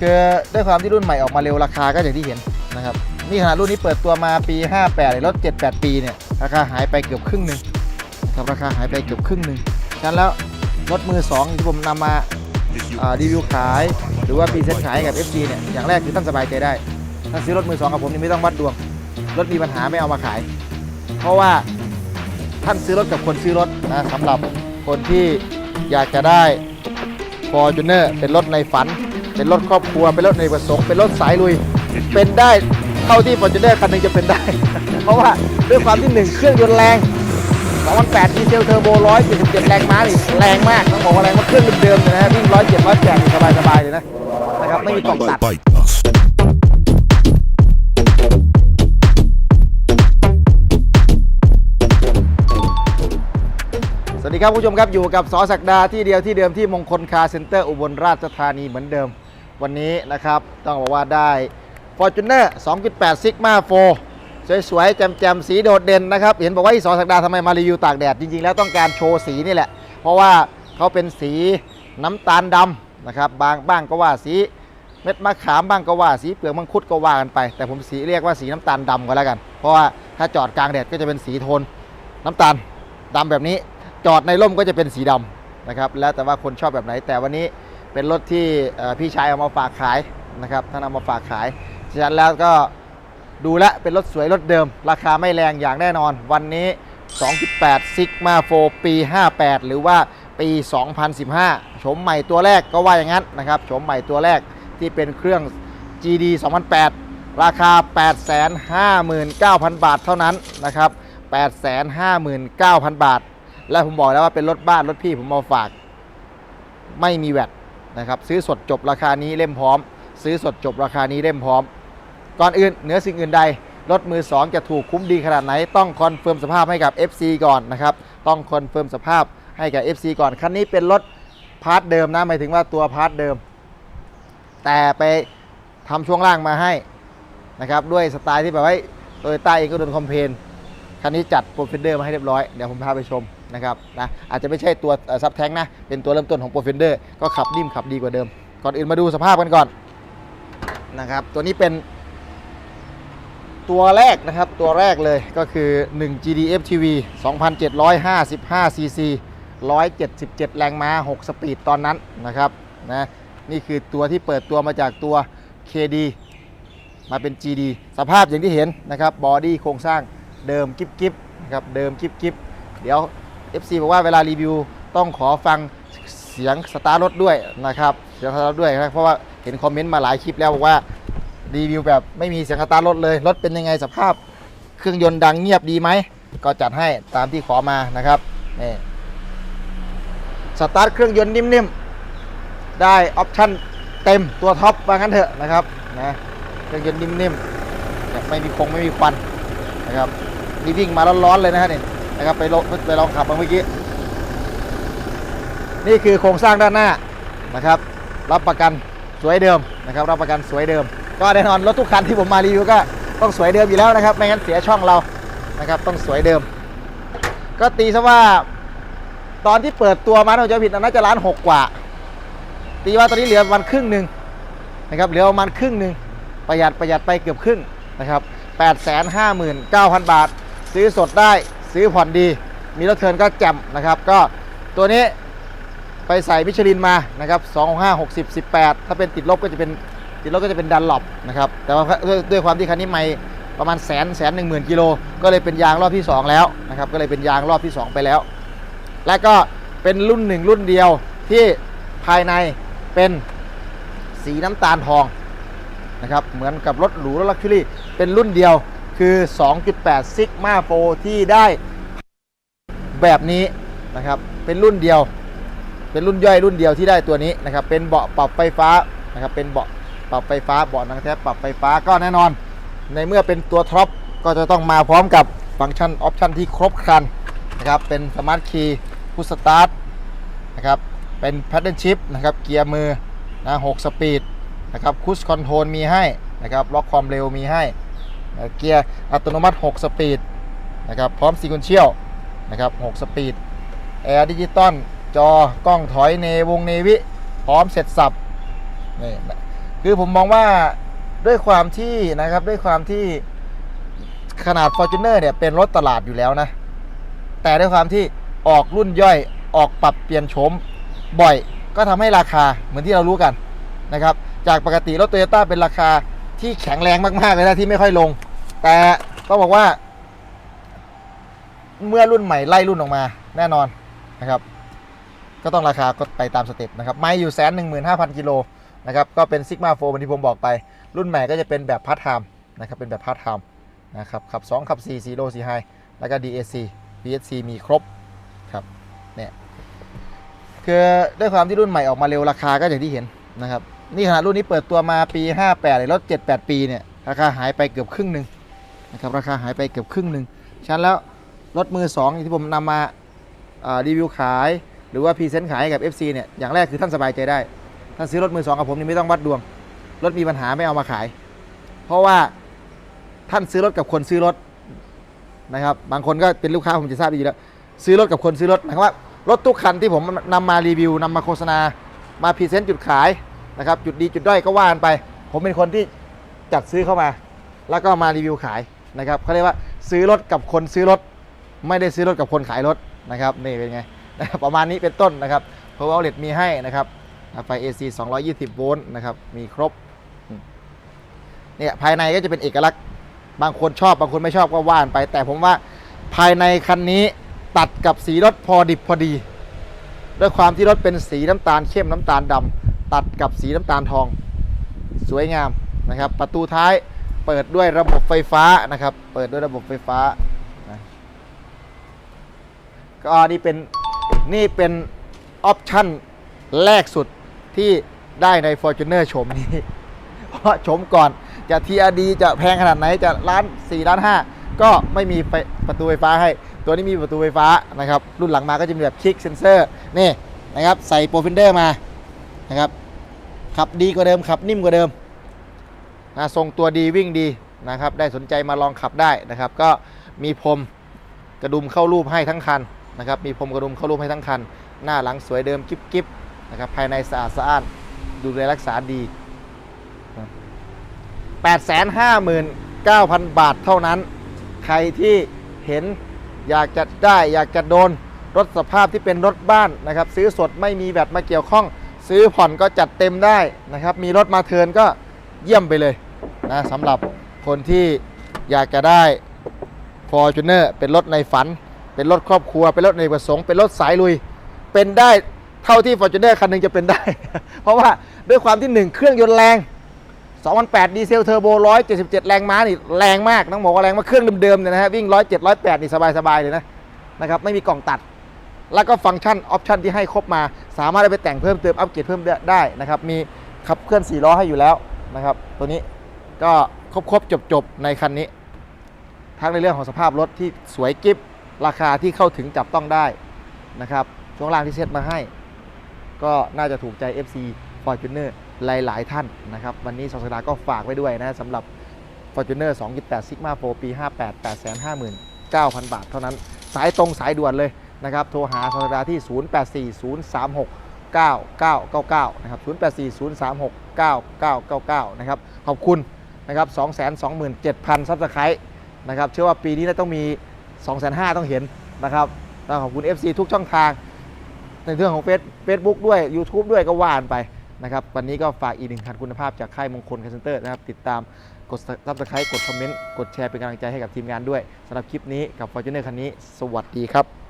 คือด้วยความที่รุ่นใหม่ออกมาเร็วราคาก็อย่างที่เห็นนะครับนี่ขนาดรุ่นนี้เปิดตัวมาปี 58เลยรถ78 ปีเนี่ยราคาหายไปเกือบครึ่งหนึ่งครับราคาหายไปเกือบครึ่งหนึ่งฉะนั้นแล้วรถมือ2ที่ผมนำมาอ่ารีวิวขาย หรือว่าพรีเซนต์ขายกับ FG เนี่ยอย่างแรกคือท่านสบายใจได้ถ้าซื้อรถมือ2กับผมนี่ไม่ต้องวัดดวง รถมีปัญหาไม่เอามาขาย เพราะว่าท่านซื้อรถกับคนซื้อรถนะสำหรับคนที่อยากจะได้ฟอร์จูเนอร์เป็นรถในฝัน เป็นรถครอบครัว เป็นรถในประสงค์เป็นรถสายลุย เป็นได้เท่าที่ฟอร์จูเนอร์คันหนึงจะเป็นได้ เพราะว่าด้วยความที่หนึ่งเครื่องยนต์แรง2008ดีเซลเทอร์โบ 177 แรงม้านี่แรงมาก ต้องบอกว่าแรงมากเครื่องเดิมๆเลยนะวิ่ง107 108นี่สบายๆเลยนะนะครับ ไม่มีกล่องตัดสวัสดีครับผู้ชมครับ อยู่กับสอศักดาที่เดียวที่เดิมที่มงคลคาร์เซ็นเตอร์อุบลราชธานีเหมือนเดิม วันนี้นะครับ ต้องบอกว่าได้ Fortuner 2.8 Sigma 4 สวยๆ แจ่มๆ สีโดดเด่นนะครับ เห็นบอกว่าที่สอศักดาทำไมมารีวิวตากแดด จริงๆ แล้วต้องการโชว์สีนี่แหละ เพราะว่าเขาเป็นสีน้ำตาลดำนะครับ บางบ้างก็ว่าสีเม็ดมะขามบ้างก็ว่าสีเปลือกมังคุดก็ว่ากันไป แต่ผมสีเรียกว่าสีน้ำตาลดำก็แล้วกัน เพราะว่าถ้าจอดกลางแดดก็จะเป็นสีโทนน้ำตาลดำแบบนี้ จอดในร่มก็จะเป็นสีดำนะครับ แล้วแต่ว่าคนชอบแบบไหนแต่วันนี้ เป็นรถที่พี่ชายเอามาฝากขายนะครับท่านเอามาฝากขายฉะนั้นแล้วก็ดูแลเป็นรถสวยรถเดิม ราคาไม่แรงอย่างแน่นอน วันนี้ 2.8 Sigma 4 ปี 58 หรือว่าปี 2015โฉมใหม่ตัวแรกก็ว่าอย่างนั้นนะครับโฉมใหม่ตัวแรกที่เป็นเครื่อง GD 2008 ราคา 859,000 บาทเท่านั้นนะครับ 859,000 บาท และผมบอกแล้วว่าเป็นรถบ้านรถพี่ผมมาฝาก ไม่มีแวด นะครับซื้อสดจบราคานี้เล่มพร้อม ซื้อสดจบราคานี้เล่มพร้อม ก่อนอื่นเหนือสิ่งอื่นใดรถมือ 2 จะถูกคุ้มดีขนาดไหน ต้องคอนเฟิร์มสภาพให้กับ FC ก่อนนะครับต้องคอนเฟิร์มสภาพให้กับ FC ก่อนคันนี้เป็นรถพาร์ทเดิมนะหมายถึงว่าตัวพาร์ทเดิม แต่ไปทำช่วงล่างมาให้นะครับด้วยสไตล์ที่แบบว่าโตโยต้าเองก็โดนคอมเพลน คันนี้จัดโปรเฟนเดอร์มาให้เรียบร้อย เดี๋ยวผมพาไปชมนะครับนะอาจจะไม่ใช่ตัวซับแท้งนะ เป็นตัวเริ่มต้นของโปรเฟนเดอร์ก็ขับนิ่มขับดีกว่าเดิม ก่อนอื่นมาดูสภาพกันก่อนนะครับ ตัวนี้เป็น ตัวแรกนะครับตัวแรกเลยก็คือ 1 GDF TV 2,755 cc 177 แรงม้า 6 สปีดตอนนั้นนะครับนะนี่คือตัวที่เปิดตัวมาจากตัว KD มาเป็น GD สภาพอย่างที่เห็นนะครับบอดี้โครงสร้าง เดิมกิบกิบนะครับเดิมกิบกิบเดี๋ยว FC บอกว่าเวลารีวิวต้องขอฟังเสียงสตาร์ทรถด้วยนะครับเสียงสตาร์ทรถด้วยนะเพราะว่าเห็นคอมเมนต์มาหลายคลิปแล้วบอกว่ารีวิวแบบไม่มีเสียงสตาร์ทรถเลยรถเป็นยังไงสภาพเครื่องยนต์ดังเงียบดีไหมก็จัดให้ตามที่ขอมานะครับนี่สตาร์ทเครื่องยนต์นิ่มๆได้ออปชั่นเต็มตัวท็อปว่างั้นเถอะนะครับนะเครื่องยนต์นิ่มๆเนี่ยไม่มีคงไม่มีควันนะครับ นี่วิ่งมาร้อนๆเลยนะฮะนี่นะครับไปลองไปลองขับมาเมื่อกี้ นี่คือโครงสร้างด้านหน้านะครับ รับประกันสวยเดิมนะครับ รับประกันสวยเดิม ก็แน่นอนรถทุกคันที่ผมมารีวิวก็ต้องสวยเดิมอยู่แล้วนะครับ ไม่งั้นเสียช่องเรานะครับ ต้องสวยเดิม ก็ตีซะว่า ตอนที่เปิดตัวมาถ้าจะผิดน่าจะล้านหกกว่า ตีว่าตอนนี้เหลือประมาณครึ่งหนึ่งนะครับเหลือประมาณครึ่งหนึ่งประหยัดประหยัดไปเกือบครึ่งนะครับ859,000 บาท ซื้อสดได้ซื้อผ่อนดี มีรถเทินก็แจ่มนะครับ ก็ตัวนี้ไปใส่มิชลินมานะครับ2 5 60 18 ถ้าเป็นติดลบก็จะเป็นติดลบก็จะเป็นดันหลบนะครับ แต่ว่าด้วยด้วยความที่คันนี้ไม่ประมาณแสนแสนหนึ่งหมื่นกิโลก็เลยเป็นยางรอบที่ 2 แล้วนะครับก็เลยเป็นยางรอบที่ 2 ไปแล้ว และก็เป็นรุ่นหนึ่งรุ่นเดียวที่ภายในเป็นสีน้ำตาลทองนะครับเหมือนกับรถหรูรถลักชัวรี่เป็นรุ่นเดียว คือ 2.8 Sigma 4ที่ได้แบบนี้นะครับ เป็นรุ่นเดียว เป็นรุ่นย่อยรุ่นเดียวที่ได้ตัวนี้นะครับ เป็นเบาะปรับไฟฟ้านะครับ เป็นเบาะปรับไฟฟ้า เบาะหนังแท้ปรับไฟฟ้าก็แน่นอน ในเมื่อเป็นตัวท็อปก็จะต้องมาพร้อมกับฟังก์ชันออปชันที่ครบครันนะครับ เป็นสมาร์ทคีย์พุชสตาร์ทนะครับ เป็นแพดเดิลชิพนะครับ เกียร์มือนะ6สปีดนะครับคุชคอนโทรลมีให้นะครับ ล็อกความเร็วมีให้ เกียร์อัตโนมัติ 6 สปีดนะครับพร้อมซีคุนเชียลนะครับ 6 สปีดแอร์ดิจิตอลจอกล้องถอยเนวงเนวิ พร้อมเสร็จสับนี่คืคือผมมองว่าด้วยความที่นะครับด้วยความที่ขนาด Fortuner เนี่ยเป็นรถตลาดอยู่แล้วนะ แต่ด้วยความที่ออกรุ่นย่อยออกปรับเปลี่ยนโฉมบ่อยก็ทำให้ราคาเหมือนที่เรารู้กันนะครับ จากปกติรถโตโยต้าเป็นราคาที่แข็งแรงมาก ๆ เลยนะ ที่ไม่ค่อยลง แต่ต้องบอกว่า เมื่อรุ่นใหม่ไล่รุ่นออกมาแน่นอนนะครับ ก็ต้องราคาก็ไปตามสเต็ปนะครับไม่อยู่แสนหนึ่งหมื่นห้าพันกิโลนะครับก็เป็นซิกมาโฟร์ที่ผมบอกไป รุ่นใหม่ก็จะเป็นแบบพาร์ทไทม์นะครับเป็นแบบพาร์ทไทม์นะครับขับ 2 ขับ 4 4โล4ไฮแล้วก็ DAC VSC มีครบครับเนี่ยคือด้วยความที่รุ่นใหม่ออกมาเร็วราคาก็อย่างที่เห็นนะครับนี่ขนาดรุ่นนี้เปิดตัวมาปี 58เลยรถ7-8 ปีเนี่ยราคาหายไปเกือบครึ่งหนึ่ง นะครับราคาหายไปเกือบครึ่งหนึ่งฉะนั้นแล้วรถมือสองที่ผมนำมาอ่ารีวิวขาย หรือว่าพรีเซนต์ขายให้กับ FC เนี่ยอย่างแรกคือท่านสบายใจได้ท่านซื้อรถมือสองกับผมนี่ไม่ต้องวัดดวง รถมีปัญหาไม่เอามาขาย เพราะว่าท่านซื้อรถกับคนซื้อรถนะครับบางคนก็เป็นลูกค้าผมจะทราบดีอยู่แล้วซื้อรถกับคนซื้อรถหมายความว่ารถทุกคันที่ผมนำมารีวิวนำมาโฆษณา มาพรีเซนต์จุดขายนะครับจุดดีจุดด้อยก็ว่ากันไป ผมเป็นคนที่จัดซื้อเข้ามา แล้วก็มารีวิวขาย นะครับเขาเรียกว่าซื้อรถกับคนซื้อรถ ไม่ได้ซื้อรถกับคนขายรถนะครับนี่เป็นไงนะครับประมาณนี้เป็นต้นนะครับเพราะว่าเลตมีให้นะครับไฟ AC 220 โวลต์นะครับมีครบเนี่ยภายในก็จะเป็นเอกลักษณ์ บางคนชอบบางคนไม่ชอบก็ว่านไป แต่ผมว่าภายในคันนี้ตัดกับสีรถพอดิบพอดี ด้วยความที่รถเป็นสีน้ำตาลเข้มน้ำตาลดำตัดกับสีน้ำตาลทอง สวยงามนะครับ ประตูท้าย เปิดด้วยระบบไฟฟ้านะครับ เปิดด้วยระบบไฟฟ้านะก็นี่เป็นนี่เป็นออปชั่นแรกสุดที่ได้ใน Fortuner โฉมนี้เพราะโฉมก่อนจะ TRD จะแพงขนาดไหนจะล้าน4ล้าน5ก็ไม่มีประตูไฟฟ้าให้ ตัวนี้มีประตูไฟฟ้านะครับ รุ่นหลังมาก็จะมีแบบคลิกเซนเซอร์นี่นะครับ ใส่โปรฟินเดอร์มานะครับขับดีกว่าเดิมขับนิ่มกว่าเดิม นะทรงตัวดีวิ่งดีนะครับ ได้สนใจมาลองขับได้นะครับ ก็มีพรมกระดุมเข้ารูปให้ทั้งคันนะครับมีพรมกระดุมเข้ารูปให้ทั้งคัน หน้าหลังสวยเดิมกิ๊บกิ๊บนะครับภายในสะอาดสะอ้านดูแลรักษาดี859,000 บาทเท่านั้น ใครที่เห็นอยากจะได้อยากจะโดนรถสภาพที่เป็นรถบ้านนะครับ ซื้อสดไม่มีแบตมาเกี่ยวข้อง ซื้อผ่อนก็จัดเต็มได้นะครับ มีรถมาเทิร์นก็เยี่ยมไปเลย นะสำหรับคนที่อยากจะได้ Fortuner เป็นรถในฝัน เป็นรถครอบครัว เป็นรถในประสงค์ เป็นรถสายลุย เป็นได้เท่าที่ Fortuner คันหนึงจะเป็นได้ เพราะว่าด้วยความที่ 1 เครื่องยนต์แรง 2008 ดีเซลเทอร์โบ 177 แรงม้านี่แรงมากต้องบอกว่าแรงมากเครื่องเดิมๆเนี่ยนะฮะวิ่ง 107 108 นี่สบายๆเลยนะนะครับไม่มีกล่องตัดแล้วก็ฟังก์ชันออปชันที่ให้ครบมา สามารถไปแต่งเพิ่มเติมอัปเกรดเพิ่มได้นะครับ มีขับเคลื่อน4ล้อให้อยู่แล้วนะครับ ตัวนี้ ก็ครบๆจบๆในคันนี้ ทั้งในเรื่องของสภาพรถที่สวยกิฟราคาที่เข้าถึงจับต้องได้นะครับช่วงล่างที่เซตมาให้ ก็น่าจะถูกใจ FC Fortuner หลาย ๆ ท่านนะครับ วันนี้สองสดาห์ก็ฝากไว้ด้วยนะสำหรับ Fortuner 2.8 Sigma 4ปี 58 859,000 บาทเท่านั้น สายตรงสายด่วนเลยนะครับ โทรหาสองสัปดาห์ที่ 084036 9999 นะครับ 084036 9999 นะครับ ขอบคุณ นะครับ227,000ซับสไครต์นะครับเชื่อว่าปีนี้น่าต้องมี 2,500ต้องเห็นนะครับแล้วขอบคุณ FC ทุกช่องทาง ในเรื่องของเฟซเฟซบุ๊กด้วย YouTube ด้วยก็ว่านไปนะครับวันนี้ก็ฝากอีกหนึ่งคันคุณภาพจากค่ายมงคลคาเซนเตอร์นะครับติดตามกดซับสไครต์กดคอมเมนต์ กดแชร์เป็นกำลังใจให้กับทีมงานด้วยสำหรับคลิปนี้กับ Fortuner คันนี้ สวัสดีครับ